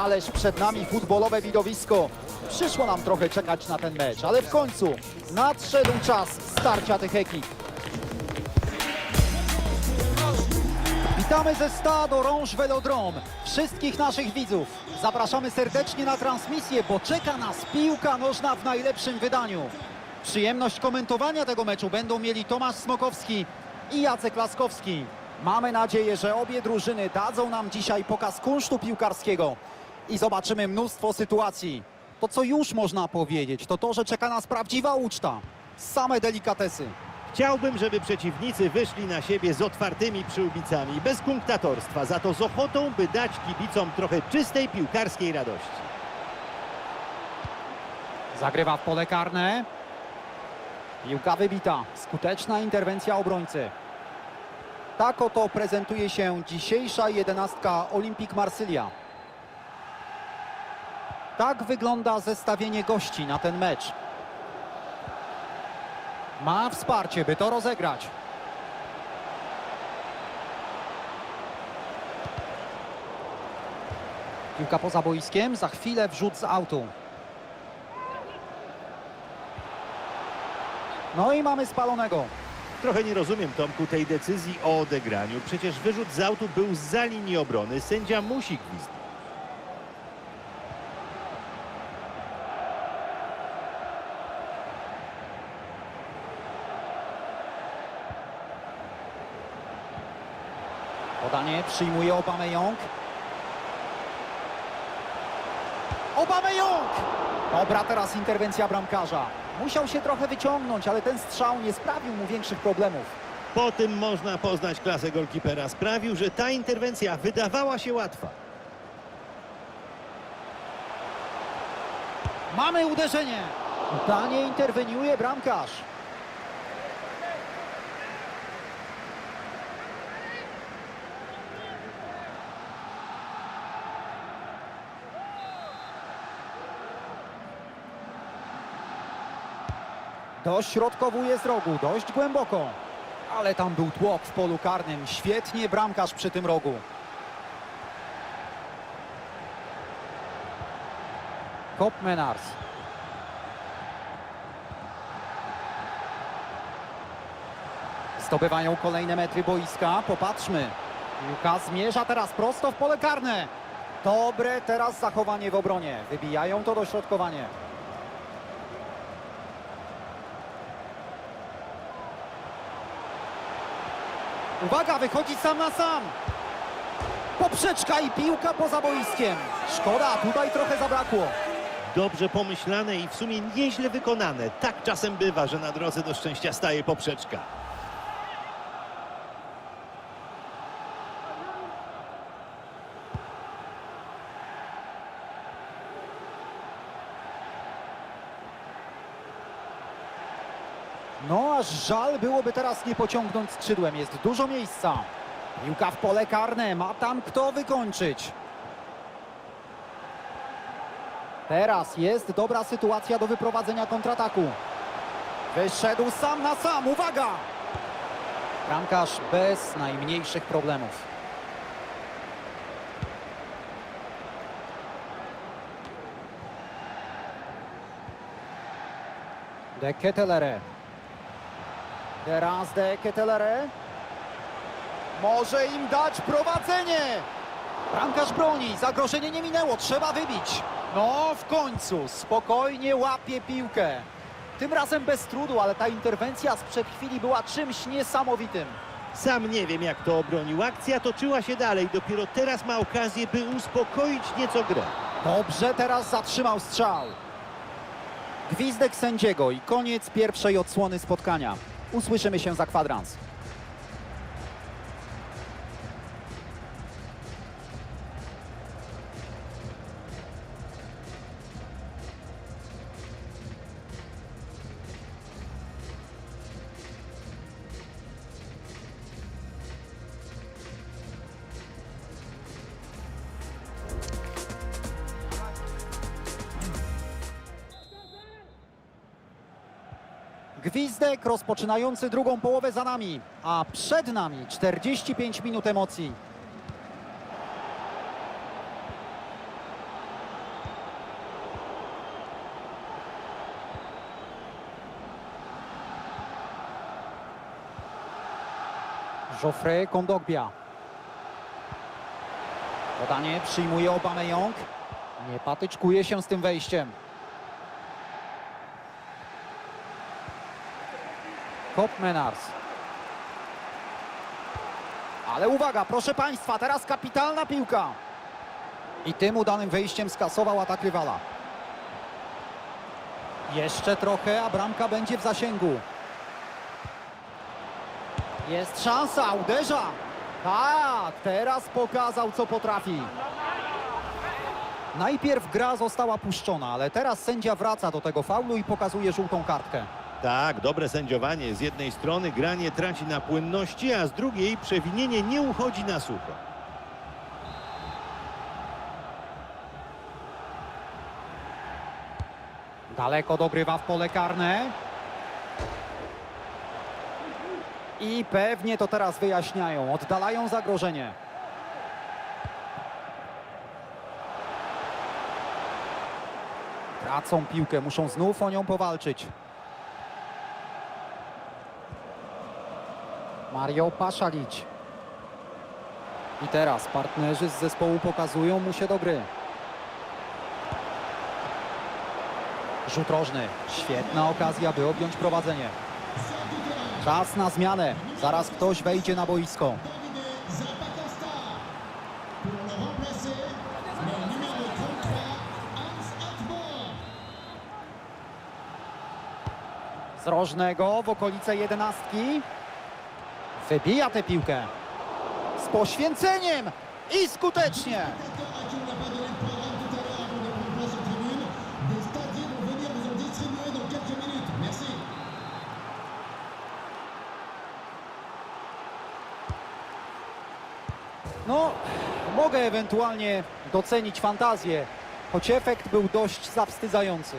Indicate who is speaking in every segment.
Speaker 1: Ależ przed nami futbolowe widowisko. Przyszło nam trochę czekać na ten mecz, ale w końcu nadszedł czas starcia tych ekip. Witamy ze stade Orange Velodrome. Wszystkich naszych widzów zapraszamy serdecznie na transmisję, bo czeka nas piłka nożna w najlepszym wydaniu. Przyjemność komentowania tego meczu będą mieli Tomasz Smokowski i Jacek Laskowski. Mamy nadzieję, że obie drużyny dadzą nam dzisiaj pokaz kunsztu piłkarskiego i zobaczymy mnóstwo sytuacji. To, co już można powiedzieć, to to, że czeka nas prawdziwa uczta. Same delikatesy.
Speaker 2: Chciałbym, żeby przeciwnicy wyszli na siebie z otwartymi przyłbicami, bez kunktatorstwa, za to z ochotą, by dać kibicom trochę czystej piłkarskiej radości.
Speaker 1: Zagrywa w pole karne. Piłka wybita. Skuteczna interwencja obrońcy. Tak oto prezentuje się dzisiejsza jedenastka Olimpik Marsylia. Tak wygląda zestawienie gości na ten mecz. Ma wsparcie, by to rozegrać. Piłka poza boiskiem, za chwilę wrzut z autu. No i mamy spalonego.
Speaker 2: Trochę nie rozumiem, Tomku, tej decyzji o odegraniu. Przecież wyrzut z autu był za linii obrony. Sędzia musi gwizdać.
Speaker 1: Podanie przyjmuje Aubameyang. Aubameyang! Dobra teraz interwencja bramkarza. Musiał się trochę wyciągnąć, ale ten strzał nie sprawił mu większych problemów.
Speaker 2: Po tym można poznać klasę golkipera. Sprawił, że ta interwencja wydawała się łatwa.
Speaker 1: Mamy uderzenie. Udanie interweniuje bramkarz. Dośrodkowuje z rogu, dość głęboko. Ale tam był tłok w polu karnym. Świetnie bramkarz przy tym rogu. Kopmenars. Zdobywają kolejne metry boiska. Popatrzmy. Piłka zmierza teraz prosto w pole karne. Dobre teraz zachowanie w obronie. Wybijają to dośrodkowanie. Uwaga, wychodzi sam na sam. Poprzeczka i piłka poza boiskiem. Szkoda, tutaj trochę zabrakło.
Speaker 2: Dobrze pomyślane i w sumie nieźle wykonane. Tak czasem bywa, że na drodze do szczęścia staje poprzeczka.
Speaker 1: No aż żal byłoby teraz nie pociągnąć skrzydłem. Jest dużo miejsca. Piłka w pole karne. Ma tam kto wykończyć. Teraz jest dobra sytuacja do wyprowadzenia kontrataku. Wyszedł sam na sam. Uwaga! Bramkarz bez najmniejszych problemów. De Ketelere. Teraz de Ketelere. Może im dać prowadzenie. Bramkarz broni, zagrożenie nie minęło, trzeba wybić. No w końcu, spokojnie łapie piłkę. Tym razem bez trudu, ale ta interwencja sprzed chwili była czymś niesamowitym.
Speaker 2: Sam nie wiem, jak to obronił. Akcja toczyła się dalej. Dopiero teraz ma okazję, by uspokoić nieco grę.
Speaker 1: Dobrze teraz zatrzymał strzał. Gwizdek sędziego i koniec pierwszej odsłony spotkania. Usłyszymy się za kwadrans. Gwizdek rozpoczynający drugą połowę za nami, a przed nami 45 minut emocji. Joffre Kondogbia. Podanie przyjmuje Obameyong. Nie patyczkuje się z tym wejściem. Kopmenars. Ale uwaga, proszę Państwa, teraz kapitalna piłka. I tym udanym wejściem skasował atak rywala. Jeszcze trochę, a bramka będzie w zasięgu. Jest szansa, uderza. Tak, teraz pokazał, co potrafi. Najpierw gra została puszczona, ale teraz sędzia wraca do tego faulu i pokazuje żółtą kartkę.
Speaker 2: Tak, dobre sędziowanie. Z jednej strony granie traci na płynności, a z drugiej przewinienie nie uchodzi na sucho.
Speaker 1: Daleko dogrywa w pole karne. I pewnie to teraz wyjaśniają, oddalają zagrożenie. Tracą piłkę, muszą znów o nią powalczyć. Mario Paszalić. I teraz partnerzy z zespołu pokazują mu się do gry. Rzut rożny. Świetna okazja, by objąć prowadzenie. Czas na zmianę. Zaraz ktoś wejdzie na boisko. Z rożnego w okolice jedenastki. Wybija tę piłkę. Z poświęceniem i skutecznie. No, mogę ewentualnie docenić fantazję, choć efekt był dość zawstydzający.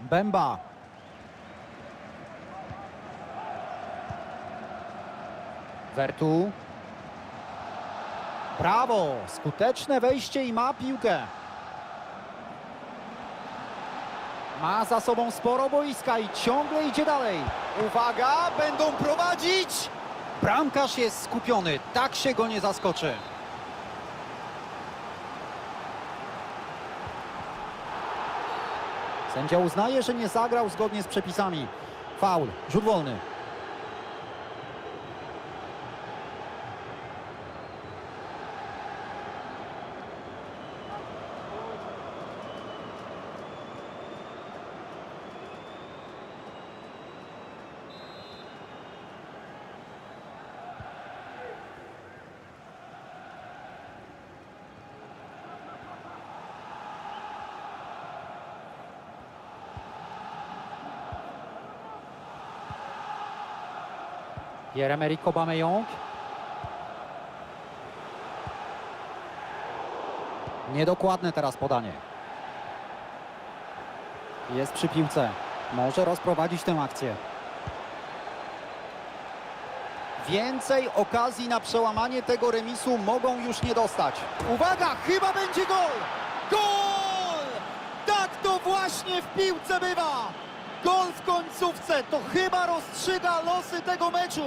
Speaker 1: Bemba. Wertu. Brawo! Skuteczne wejście i ma piłkę. Ma za sobą sporo boiska i ciągle idzie dalej. Uwaga, będą prowadzić! Bramkarz jest skupiony, tak się go nie zaskoczy. Sędzia uznaje, że nie zagrał zgodnie z przepisami. Faul, rzut wolny. Pierre-Emerick Aubameyang. Niedokładne teraz podanie. Jest przy piłce. Może rozprowadzić tę akcję. Więcej okazji na przełamanie tego remisu mogą już nie dostać. Uwaga, chyba będzie gol! Gol! Tak to właśnie w piłce bywa! Gol w końcówce to chyba rozstrzyga losy tego meczu.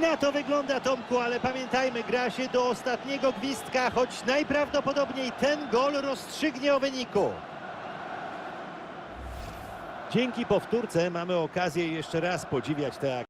Speaker 2: Na to wygląda Tomku, ale pamiętajmy, gra się do ostatniego gwizdka, choć najprawdopodobniej ten gol rozstrzygnie o wyniku. Dzięki powtórce mamy okazję jeszcze raz podziwiać tę akcję.